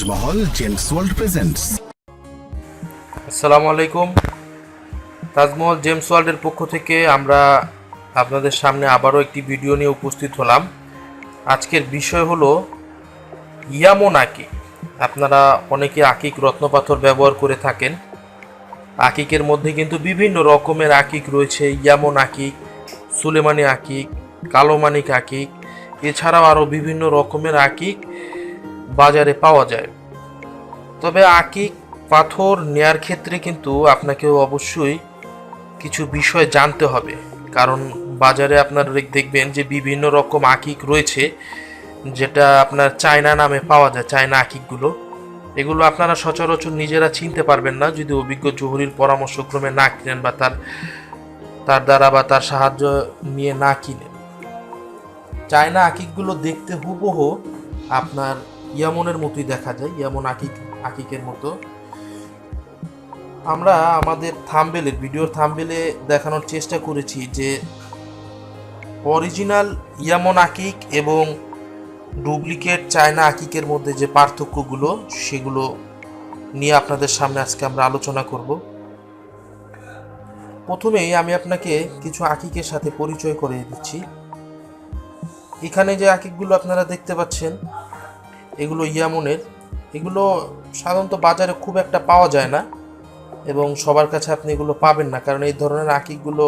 Taj Mahal gems world presents. আসসালামু আলাইকুম। Taj Mahal James ওয়ার্ল্ডের পক্ষ থেকে আমরা আপনাদের সামনে আবারও একটি ভিডিও নিয়ে উপস্থিত হলাম। আজকের বিষয় হলো ইয়ামন আকিক আপনারা অনেকে আকিক রত্নপাথর ব্যবহার করে থাকেন। আকিকের মধ্যে কিন্তু বিভিন্ন রকমের আকিক রয়েছে। ইয়ামন আকিক, সুলেমানি আকিক, কালোমানিক আকিক, এছাড়াও আরও বিভিন্ন রকমের আকিক বাজারে পাওয়া যায়। তবে আকিক পাথর নেয়ার ক্ষেত্রে কিন্তু আপনাকে অবশ্যই কিছু বিষয় জানতে হবে। কারণ বাজারে আপনার দেখবেন যে বিভিন্ন রকম আকিক রয়েছে, যেটা আপনার চায়না নামে পাওয়া যায়, চায়না আকিকগুলো। এগুলো আপনারা সচরাচর নিজেরা চিনতে পারবেন না, যদি অভিজ্ঞ জহুরির পরামর্শক্রমে না কিনেন বা তার তার দ্বারা বা তার সাহায্য নিয়ে না কিনেন। চায়না আকিকগুলো দেখতে হুবহু আপনার ইয়ামনের মতোই দেখা যায়, ইয়ামন আকিক, আকিকের মতো। আমরা আমাদের থাম্বেলের, ভিডিওর থাম্বেলে দেখানোর চেষ্টা করেছি যে অরিজিনাল ইয়ামন আকিক এবং ডুপ্লিকেট চায়না আকিকের মধ্যে যে পার্থক্যগুলো, সেগুলো নিয়ে আপনাদের সামনে আজকে আমরা আলোচনা করব। প্রথমেই আমি আপনাকে কিছু আকিকের সাথে পরিচয় করে দিচ্ছি। এখানে যে আকিকগুলো আপনারা দেখতে পাচ্ছেন এগুলো ইয়ামনের, এগুলো সাধারণত বাজারে খুব একটা পাওয়া যায় না এবং সবার কাছে আপনি এগুলো পাবেন না কারণ এই ধরনের আঁকিগুলো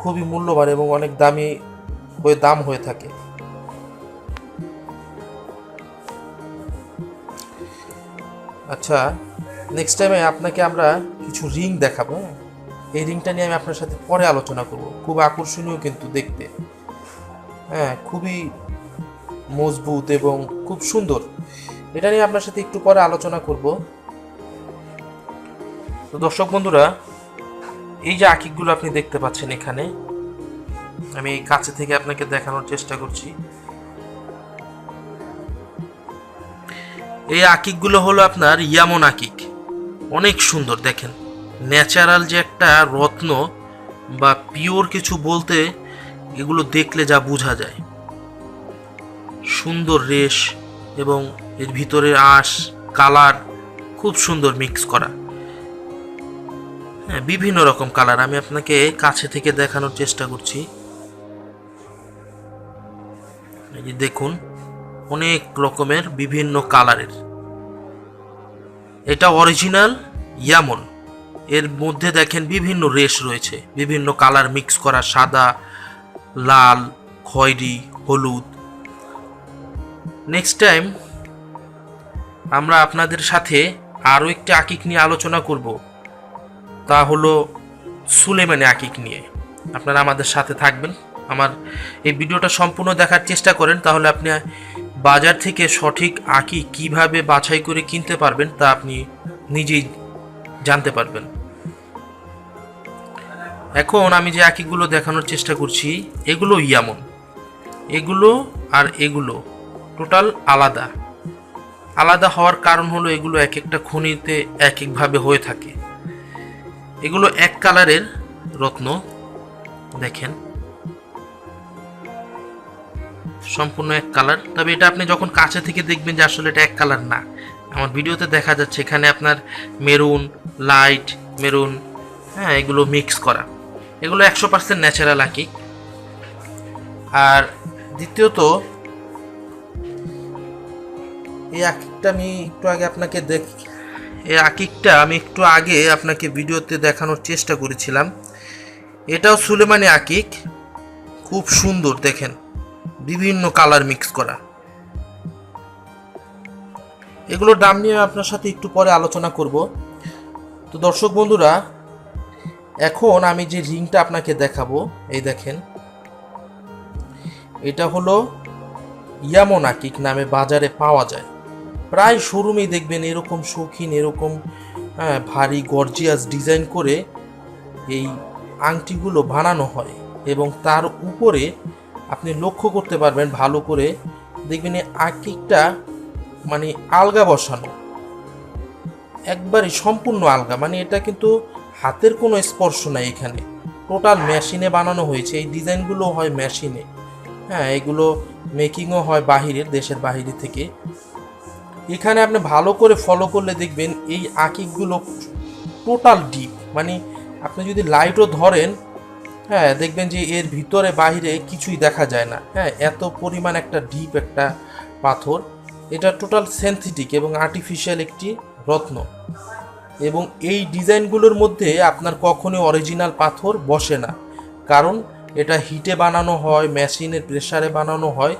খুবই মূল্যবান এবং অনেক দামি হয়ে, দাম হয়ে থাকে। আচ্ছা নেক্সট টাইমে আপনাকে আমরা কিছু রিং দেখাবো? এই রিংটা নিয়ে আমি আপনার সাথে পরে আলোচনা করব। খুব আকর্ষণীয় কিন্তু দেখতে। হ্যাঁ খুবই মজবুত এবং খুব সুন্দর। এটা নিয়ে আপনার সাথে একটু পরে আলোচনা করব। তো দর্শক বন্ধুরা, এই যে আকিকগুলো আপনি দেখতে পাচ্ছেন এখানে, আমি এই কাছে থেকে আপনাকে দেখানোর চেষ্টা করছি। এই আকিকগুলো হলো আপনার ইয়ামন আঁকিক। অনেক সুন্দর, দেখেন। ন্যাচারাল যে একটা রত্ন বা পিওর কিছু বলতে এগুলো দেখলে যা বোঝা যায়। সুন্দর রেশ এবং এর ভিতরে আঁশ, কালার খুব সুন্দর মিক্স করা। হ্যাঁ বিভিন্ন রকম কালার। আমি আপনাকে কাছে থেকে দেখানোর চেষ্টা করছি। দেখুন, অনেক রকমের বিভিন্ন কালারের। এটা অরিজিনাল ইয়ামন এর মধ্যে দেখেন বিভিন্ন রেশ রয়েছে। বিভিন্ন কালার মিক্স করা, সাদা, লাল, খয়েরি, হলুদ। নেক্সট টাইম আমরা আপনাদের সাথে আরও একটি আকিক নিয়ে আলোচনা করব। তা হলো সুলেমানি আকিক নিয়ে। আপনারা আমাদের সাথে থাকবেন। আমার এই ভিডিওটা সম্পূর্ণ দেখার চেষ্টা করেন। তাহলে আপনি বাজার থেকে সঠিক আঁকি কীভাবে বাছাই করে কিনতে পারবেন তা আপনি নিজেই জানতে পারবেন। এখন আমি যে আঁকিগুলো দেখানোর চেষ্টা করছি, এগুলো ইয়ামন। এগুলো আর এগুলো। টোটাল আলাদা। আলাদা হওয়ার কারণ হলো এগুলো এক একটা খনিতে এক একভাবে হয়ে থাকে। এগুলো এক কালারের রত্ন, দেখেন। সম্পূর্ণ এক কালার। তবে এটা আপনি যখন কাছে থেকে দেখবেন যে আসলে এটা এক কালার না, আমার ভিডিওতে দেখা যাচ্ছে এখানে আপনার মেরুন, লাইট, মেরুন হ্যাঁ এগুলো মিক্স করা। এগুলো একশো পার্সেন্ট ন্যাচারাল আঁকি। আর দ্বিতীয়ত এই আকিকটা আমি একটু আগে আপনাকে দেখ। এই আকিকটা আমি একটু আগে আপনাকে ভিডিওতে দেখানোর চেষ্টা করেছিলাম। এটাও সুলেমানি আকিক। খুব সুন্দর, দেখেন। বিভিন্ন কালার মিক্স করা। এগুলোর দাম নিয়ে আপনার সাথে একটু পরে আলোচনা করব। তো দর্শক বন্ধুরা, এখন আমি যে রিংটা আপনাকে দেখাবো, এই দেখেন। এটা হলো ইয়ামন আকিক নামে বাজারে পাওয়া যায়। প্রায় শোরুমেই দেখবেন এরকম শৌখিন এরকম হ্যাঁ, ভারী গর্জিয়াস ডিজাইন করে এই আংটিগুলো বানানো হয় এবং তার উপরে আপনি লক্ষ্য করতে পারবেন ভালো করে দেখবেন এই মানে আলগা বসানো। একবারে সম্পূর্ণ আলগা মানে এটা কিন্তু হাতের কোনো স্পর্শ নাই এখানে। টোটাল মেশিনে বানানো হয়েছে এই ডিজাইনগুলো হয় মেশিনে হ্যাঁ এগুলো মেকিংও হয় বাহিরের দেশের বাহিরে থেকে। এখানে আপনি ভালো করে ফলো করলে দেখবেন এই আঁকিগুলো টোটাল ডিপ মানে আপনি যদি লাইটও ধরেন হ্যাঁ দেখবেন যে এর ভিতরে বাইরে কিছুই দেখা যায় না। হ্যাঁ এত পরিমাণ একটা ডিপ একটা পাথর। এটা টোটাল সেন্থেটিক এবং আর্টিফিশিয়াল একটি রত্ন। এবং এই ডিজাইনগুলোর মধ্যে আপনার কখনোই অরিজিনাল পাথর বসে না। কারণ এটা হিটে বানানো হয় মেশিনের প্রেশারে বানানো হয়।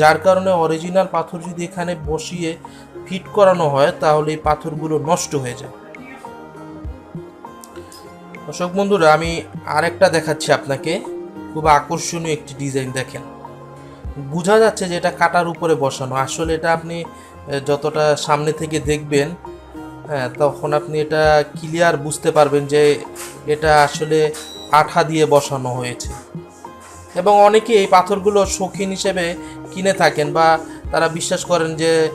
যার কারণে অরিজিনাল পাথর যদি এখানে বসিয়ে ফিট করানো হয়, তাহলে এই পাথরগুলো নষ্ট হয়ে যায়। দর্শক বন্ধুরা, আমি আরেকটা দেখাচ্ছি আপনাকে। খুব আকর্ষণীয় একটি ডিজাইন দেখেন। বোঝা যাচ্ছে যে এটা কাটার উপরে বসানো। আসলে এটা আপনি যতটা সামনে থেকে দেখবেন তখন আপনি এটা ক্লিয়ার বুঝতে পারবেন যে এটা আসলে আঠা দিয়ে বসানো হয়েছে। এবং অনেকে এই পাথরগুলো শৌখিন হিসেবে কিনে থাকেন বা তারা বিশ্বাস করেন যে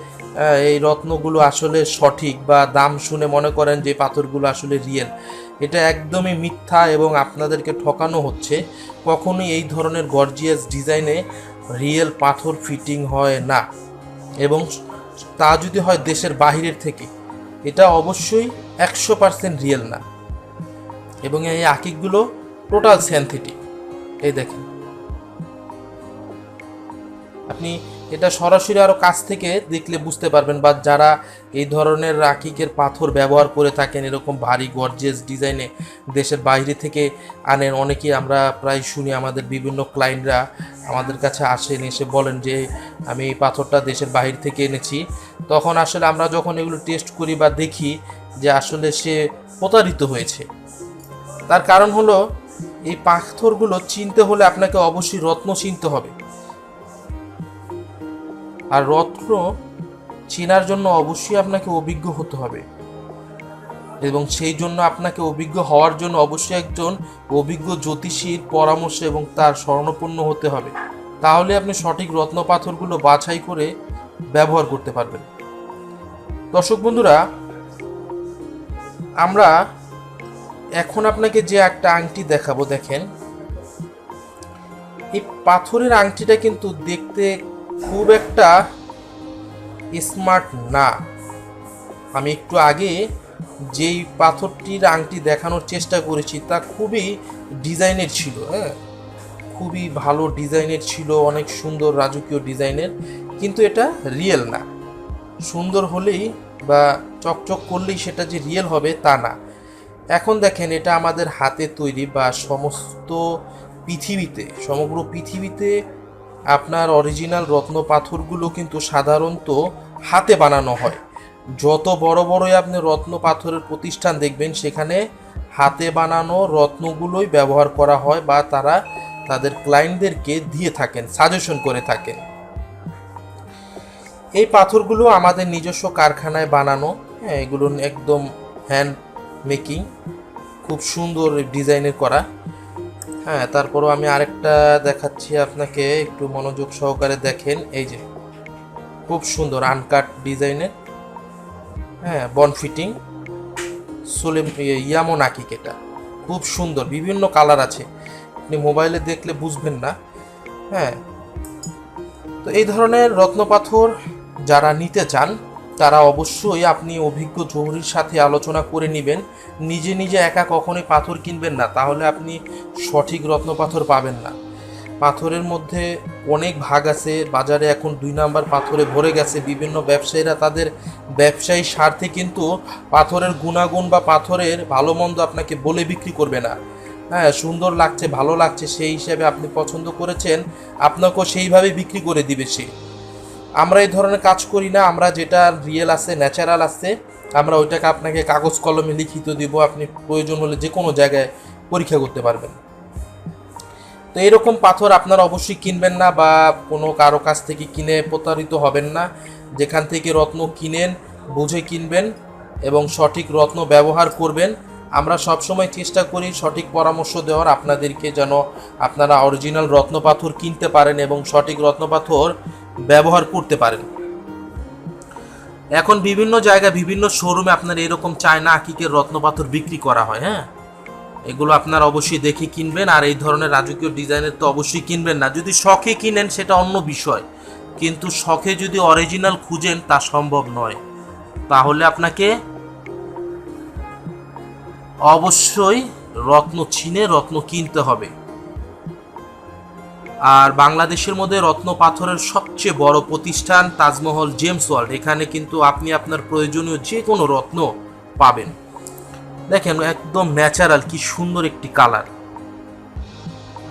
এই রত্নগুলো আসলে সঠিক বা দাম শুনে মনে করেন যে পাথরগুলো আসলে রিয়েল। এটা একদমই মিথ্যা এবং আপনাদেরকে ঠকানো হচ্ছে। কখনোই এই ধরনের গর্জিয়াস ডিজাইনে রিয়েল পাথর ফিটিং হয় না এবং তা যদি হয় দেশের বাহিরের থেকে, এটা অবশ্যই একশো পার্সেন্ট রিয়েল না। এবং এই আকিকগুলো টোটাল সিনথেটিক। এই দেখেন। আপনি এটা সরাসরি আরও কাছ থেকে দেখলে বুঝতে পারবেন, বা যারা এই ধরনের রাকিকের পাথর ব্যবহার করে থাকেন, এরকম ভারী গর্জেস ডিজাইনে দেশের বাইরে থেকে আনেন, অনেকেই আমরা প্রায় শুনি আমাদের বিভিন্ন ক্লায়েন্টরা আমাদের কাছে আসেন, এসে বলেন যে, আমি এই পাথরটা দেশের বাইরে থেকে এনেছি। তখন আসলে আমরা যখন এগুলো টেস্ট করি বা দেখি যে আসলে সে প্রতারিত হয়েছে। তার কারণ হলো, এই পাথরগুলো চিনতে হলে আপনাকে অবশ্যই রত্ন চিনতে হবে। আর রত্ন চেনার জন্য অবশ্যই আপনাকে অভিজ্ঞ হতে হবে। এবং সেই জন্য আপনাকে অভিজ্ঞ হওয়ার জন্য অবশ্যই একজন অভিজ্ঞ জ্যোতিষীর পরামর্শ এবং তার স্বর্ণপূর্ণ হতে হবে। তাহলে আপনি সঠিক রত্ন পাথরগুলো বাছাই করে ব্যবহার করতে পারবেন। দর্শক বন্ধুরা, আমরা এখন আপনাকে যে একটা আংটি দেখাবো, দেখেন। এই পাথরের আংটিটা কিন্তু দেখতে খুব একটা স্মার্ট না। আমি একটু আগে যেই পাথরটির আংটি দেখানোর চেষ্টা করেছি, তা খুবই ডিজাইনের ছিল হ্যাঁ? খুবই ভালো ডিজাইনের ছিল, অনেক সুন্দর রাজকীয় ডিজাইনের, কিন্তু এটা রিয়েল না। সুন্দর হলেই বা চকচক করলেই সেটা যে রিয়েল হবে তা না। এখন দেখেন এটা আমাদের হাতে তৈরি বা সমস্ত পৃথিবীতে, সমগ্র পৃথিবীতে আপনার অরিজিনাল রত্ন পাথরগুলো কিন্তু সাধারণত হাতে বানানো হয়। যত বড় বড়ই আপনি রত্ন পাথরের প্রতিষ্ঠান দেখবেন, সেখানে হাতে বানানো রত্নগুলোই ব্যবহার করা হয় বা তারা তাদের ক্লায়েন্টদেরকে দিয়ে থাকেন সাজেশন করে থাকেন। এই পাথরগুলো আমাদের নিজস্ব কারখানায় বানানো। হ্যাঁ এগুলো একদম হ্যান্ড মেকিং খুব সুন্দর ডিজাইনের করা। হ্যাঁ তারপরও আমি আরেকটা দেখাচ্ছি আপনাকে, একটু মনোযোগ সহকারে দেখেন। এই যে, খুব সুন্দর আনকাট ডিজাইনের হ্যাঁ বন ফিটিং সোলে ইয়ামো আকিক এটা। খুব সুন্দর, বিভিন্ন কালার আছে। আপনি মোবাইলে দেখলে বুঝবেন না। হ্যাঁ তো এই ধরনের রত্নপাথর যারা নিতে চান তারা অবশ্যই আপনি অভিজ্ঞ জহুরির সাথে আলোচনা করে নেবেন। নিজে নিজে একা কখনোই পাথর কিনবেন না। তাহলে আপনি সঠিক রত্ন পাথর পাবেন না। পাথরের মধ্যে অনেক ভাগ আছে। বাজারে এখন দুই নাম্বার পাথরে ভরে গেছে। বিভিন্ন ব্যবসায়ীরা তাদের ব্যবসায়ী স্বার্থে কিন্তু পাথরের গুণাগুণ বা পাথরের ভালো মন্দ আপনাকে বলে বিক্রি করবে না। হ্যাঁ সুন্দর লাগছে, ভালো লাগছে, সেই হিসাবে আপনি পছন্দ করেছেন। আপনাকেও সেইভাবে বিক্রি করে দিবে সে। আমরা এই ধরনের কাজ করি না, আমরা যেটা রিয়েল আছে ন্যাচারাল আছে, আমরা ওইটাকে আপনাকে কাগজ কলমে লিখিত দিব, আপনি প্রয়োজন হলে যে কোনো জায়গায় পরীক্ষা করতে পারবেন। তো এরকম পাথর আপনারা অবশ্যই কিনবেন না বা কোনো কারও কাছ থেকে কিনে প্রতারিত হবেন না। যেখান থেকে রত্ন কিনেন, বুঝে কিনবেন এবং সঠিক রত্ন ব্যবহার করবেন। আমরা সবসময় চেষ্টা করি সঠিক পরামর্শ দেওয়ার, আপনাদেরকে যেন আপনারা অরিজিনাল রত্ন পাথর কিনতে পারেন এবং সঠিক রত্ন পাথর ব্যবহার করতে পারেন। এখন বিভিন্ন জায়গায় বিভিন্ন শোরুমে আপনার এরকম চায়না আকিকের রত্ন পাথর বিক্রি করা হয় হ্যাঁ? এগুলো আপনার অবশ্যই দেখে কিনবেন আর এই ধরনের রাজকীয় ডিজাইনের তো অবশ্যই কিনবেন না। যদি শখে কিনেন সেটা অন্য বিষয়। কিন্তু শখে যদি অরিজিনাল খুঁজেন তা সম্ভব নয়। তাহলে আপনাকে অবশ্যই রত্ন চিনে রত্ন কিনতে হবে। আর বাংলাদেশের মধ্যে রত্ন পাথরের সবচেয়ে বড় প্রতিষ্ঠান তাজমহল জেমস ওয়ার্ল্ড। এখানে কিন্তু আপনি আপনার প্রয়োজনীয় যে কোনো রত্ন পাবেন। দেখেন একদম ন্যাচারাল, কি সুন্দর একটি কালার।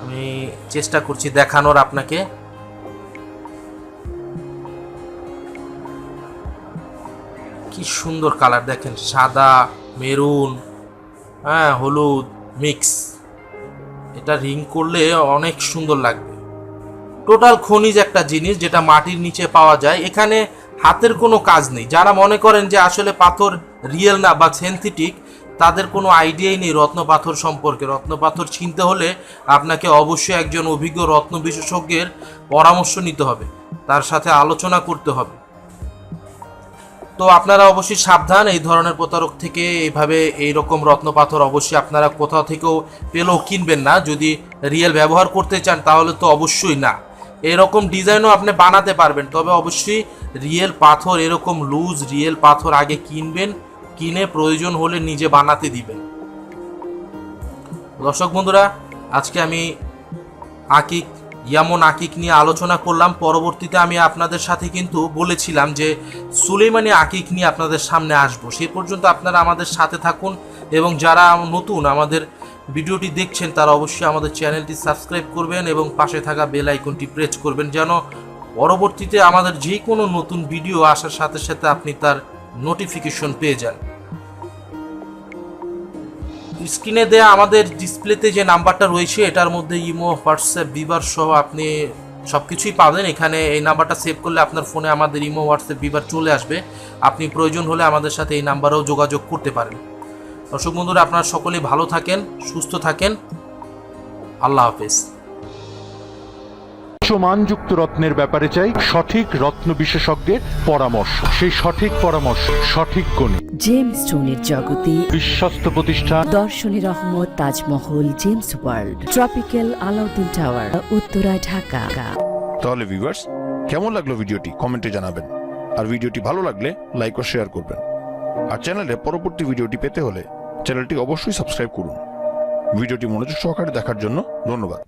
আমি চেষ্টা করছি দেখানোর আপনাকে। কি সুন্দর কালার, দেখেন, সাদা, মেরুন হ্যাঁ হলুদ, মিক্স। এটা রিং করলে অনেক সুন্দর লাগবে। টোটাল খনিজ একটা জিনিস যেটা মাটির নিচে পাওয়া যায়। এখানে হাতের কোনো কাজ নেই। যারা মনে করেন যে আসলে পাথর রিয়েল না বা সেন্থেটিক, তাদের কোনো আইডিয়াই নেই রত্ন পাথর সম্পর্কে। রত্ন পাথর চিনতে হলে আপনাকে অবশ্যই একজন অভিজ্ঞ রত্ন বিশেষজ্ঞের পরামর্শ নিতে হবে। তার সাথে আলোচনা করতে হবে। তো আপনারা অবশ্যই সাবধান, এই ধরনের প্রতারক থেকে এইভাবে এই রকম রত্ন পাথর অবশ্যই আপনারা কোথাও থেকেও পেলেও কিনবেন না। যদি রিয়েল ব্যবহার করতে চান, তাহলে তো অবশ্যই না। এরকম ডিজাইনও আপনি বানাতে পারবেন। তবে অবশ্যই রিয়েল পাথর, এরকম লুজ রিয়েল পাথর আগে কিনবেন, কিনে প্রয়োজন হলে নিজে বানাতে দিবেন। দর্শক বন্ধুরা, আজকে আমি আকিক, ইয়ামন আকিক নিয়ে আলোচনা করলাম। পরবর্তীতে আমি আপনাদের সাথে কিন্তু বলেছিলাম যে সুলেমানি আকিক নিয়ে আপনাদের সামনে আসব। সে পর্যন্ত আপনারা আমাদের সাথে থাকুন এবং যারা নতুন আমাদের ভিডিওটি দেখছেন তারা অবশ্যই আমাদের চ্যানেলটি সাবস্ক্রাইব করবেন এবং পাশে থাকা বেল আইকনটি প্রেস করবেন যেন পরবর্তীতে আমাদের যে কোনো নতুন ভিডিও আসার সাথে সাথে আপনি তার নোটিফিকেশন পেয়ে যান। স্ক্রিনে দেয়া আমাদের ডিসপ্লেতে যে নাম্বারটা রয়েছে, এটার মধ্যে ইমো, হোয়াটসঅ্যাপ বিবার সহ আপনি সব কিছুই পাবেন। এখানে এই নাম্বারটা সেভ করলে আপনার ফোনে আমাদের ইমো, হোয়াটসঅ্যাপ বিবার চলে আসবে। আপনি প্রয়োজন হলে আমাদের সাথে এই নাম্বারেও যোগাযোগ করতে পারেন। দর্শক বন্ধুরা আপনারা সকলেই ভালো থাকেন সুস্থ থাকেন। আল্লাহ হাফেজ। উচ্চমানযুক্ত রত্নের ব্যাপারে চাই সঠিক রত্ন বিশেষজ্ঞের পরামর্শ। সেই সঠিক পরামর্শ সঠিক গণিত জেমস স্টোনের জগতে বিশ্বস্ত প্রতিষ্ঠান। দর্শনী Rahmat Tajmahal gems world. Tropical Alauddin tower Uttara Dhaka. তাহলে ভিউয়ার্স কেমন লাগল ভিডিওটি? কমেন্টে জানাবেন। আর ভিডিওটি ভালো লাগলে লাইক ও শেয়ার করবেন। আর চ্যানেলে পরবর্তী ভিডিওটি পেতে হলে চ্যানেলটি অবশ্যই সাবস্ক্রাইব করুন। ভিডিওটি মনোযোগ সহকারে দেখার জন্য ধন্যবাদ।